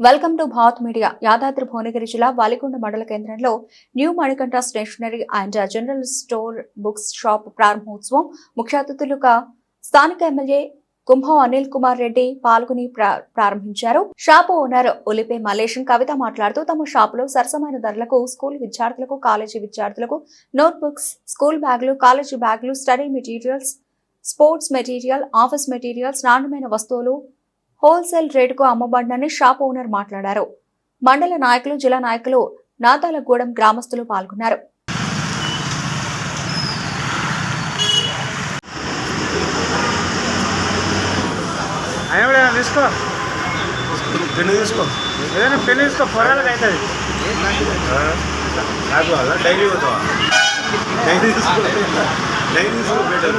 Welcome to Bharat media Yadadri Bhuvanagiri జిల్లా వాలికొండ మండల కేంద్రంలో new Manikanta stationery and general store books shop ప్రారంభోత్సవం ముఖ్య అతిథులుగా స్థానిక ఎమ్మెల్యే కుంభం అనిల్ కుమార్ రెడ్డి పాల్గొని ప్రారంభించారు షాపు ఓనర్ ఒలిపే మలేషన్ కవిత మాట్లాడుతూ తమ షాపులో సరసమైన ధరలకు స్కూల్ విద్యార్థులకు కాలేజీ విద్యార్థులకు నోట్ బుక్స్ స్కూల్ బ్యాగులు కాలేజీ బ్యాగులు study materials sports material office materials నాణ్యమైన వస్తువులు హోల్సేల్ రేటుకు అమ్మబడినని షాప్ ఓనర్ మాట్లాడారు. మండల నాయకులు జిల్లా నాయకులు నాతాలగూడెం గ్రామస్తులు పాల్గొన్నారు. ఏమైనా తీసుకో. పెన్ను తీసుకో. ఏదైనా పెళ్ళి తీసుకో పొరాలకు అవుతుంది. నాకు అలా డైలీ పోతావా? డైలీ తీసుకో. డైలీ తీసుకో బెటర్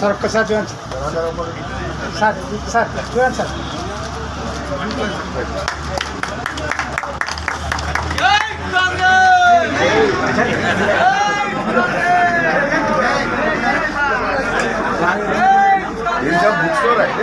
సార్ ఒక్కసారి చూడండి సార్ సార్ చూడండి సార్ బుక్ స్టోర్ అయితే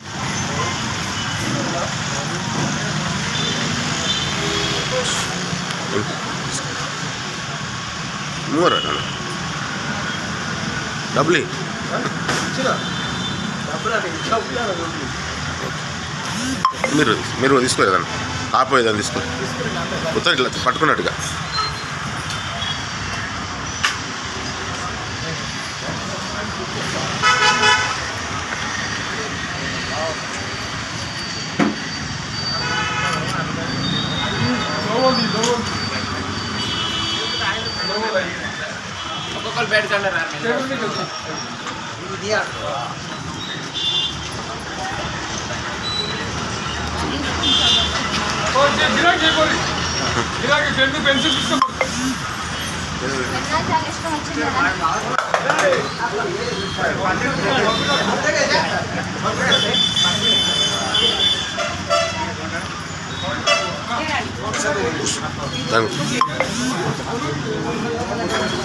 కొంచెం నడి జరగమ్మా జరుగు పాప మీరు మీరు తీసుకోలేదండి ఆపోయేదాన్ని తీసుకో మొత్తం ఇట్లా పట్టుకున్నట్టుగా ಚಪ್ಪಲ್ ಬೇಡ್ಕೊಂಡ್ರೆ ಇದೆಯಾ Thank you.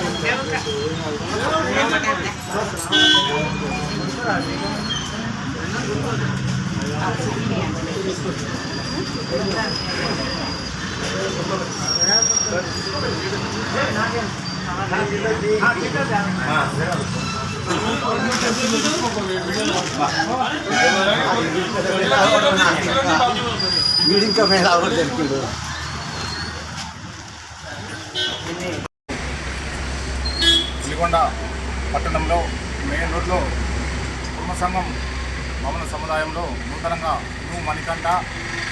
దానికి ఇంకా మీద తెలిపిండు పట్టణంలో మెయిన్ రోడ్లో కుటుంబ సంఘం భవన సముదాయంలో నూతనంగా new Manikanta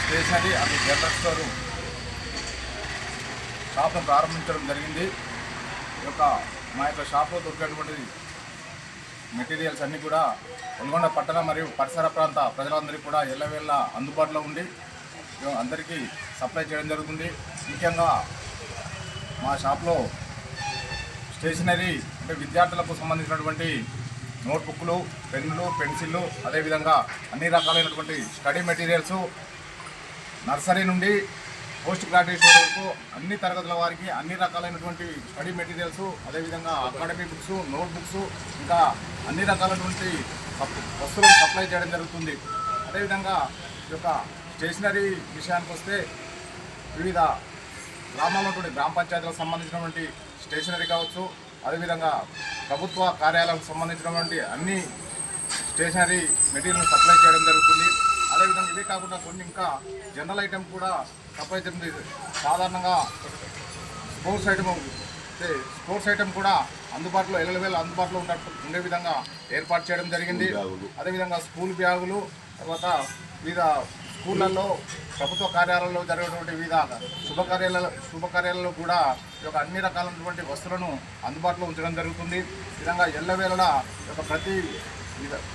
stationery and general store షాప్ను ప్రారంభించడం జరిగింది. ఈ యొక్క మా యొక్క షాప్లో దొరికేటువంటి మెటీరియల్స్ అన్నీ కూడా నల్గొండ పట్టణ మరియు పరిసర ప్రాంత ప్రజలందరికీ కూడా ఎల్లవేళ్ళ అందుబాటులో ఉండి అందరికీ సప్లై చేయడం జరుగుతుంది. ముఖ్యంగా మా షాప్లో స్టేషనరీ అంటే విద్యార్థులకు సంబంధించినటువంటి నోట్బుక్లు పెన్నులు పెన్సిళ్ళు అదేవిధంగా అన్ని రకాలైనటువంటి స్టడీ మెటీరియల్స్ నర్సరీ నుండి పోస్ట్ గ్రాడ్యుయేషన్ వరకు అన్ని తరగతుల వారికి అన్ని రకాలైనటువంటి స్టడీ మెటీరియల్స్ అదేవిధంగా అకాడమిక్ బుక్స్ నోట్ బుక్స్ ఇంకా అన్ని రకాలైనటువంటి సప్- వస్తువులను సప్లై చేయడం జరుగుతుంది. అదేవిధంగా ఈ యొక్క స్టేషనరీ విషయానికి వస్తే వివిధ గ్రామాల్లో గ్రామ పంచాయతీలకు సంబంధించినటువంటి స్టేషనరీ కావచ్చు అదేవిధంగా ప్రభుత్వ కార్యాలయాలకు సంబంధించినటువంటి అన్ని స్టేషనరీ మెటీరియల్ సప్లై చేయడం జరుగుతుంది. అదేవిధంగా ఇవే కాకుండా కొన్ని ఇంకా జనరల్ ఐటమ్ కూడా సప్లై చేయడం. సాధారణంగా స్పోర్ట్స్ ఐటమ్ స్పోర్ట్స్ ఐటమ్ కూడా అందుబాటులో ఎల్లవేళ అందుబాటులో ఉండ ఉండే విధంగా ఏర్పాటు చేయడం జరిగింది. అదేవిధంగా స్కూల్ బ్యాగులు తర్వాత వివిధ స్కూళ్ళల్లో ప్రభుత్వ కార్యాలయంలో జరిగేటువంటి వివిధ శుభకార్యాలలో శుభకార్యాలలో కూడా ఈ యొక్క అన్ని రకాలైనటువంటి వస్తువులను అందుబాటులో ఉంచడం జరుగుతుంది. విధంగా ఎల్లవేళలా యొక్క ప్రతి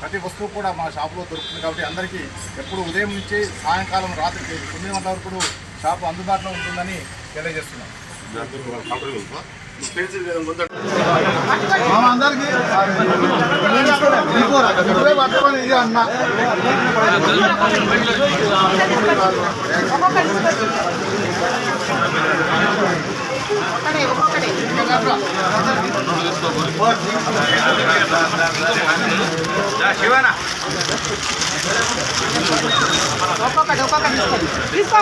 ప్రతి వస్తువు కూడా మా షాపులో దొరుకుతుంది కాబట్టి అందరికీ ఎప్పుడు ఉదయం నుంచి సాయంకాలం రాత్రి తొమ్మిది గంటల వరకు షాపు అందుబాటులో ఉంటుందని తెలియజేస్తున్నాం. శివనా ఒక్కొక్కటి ఒక్కొక్కటి తీసుకోండి. తీసుకో.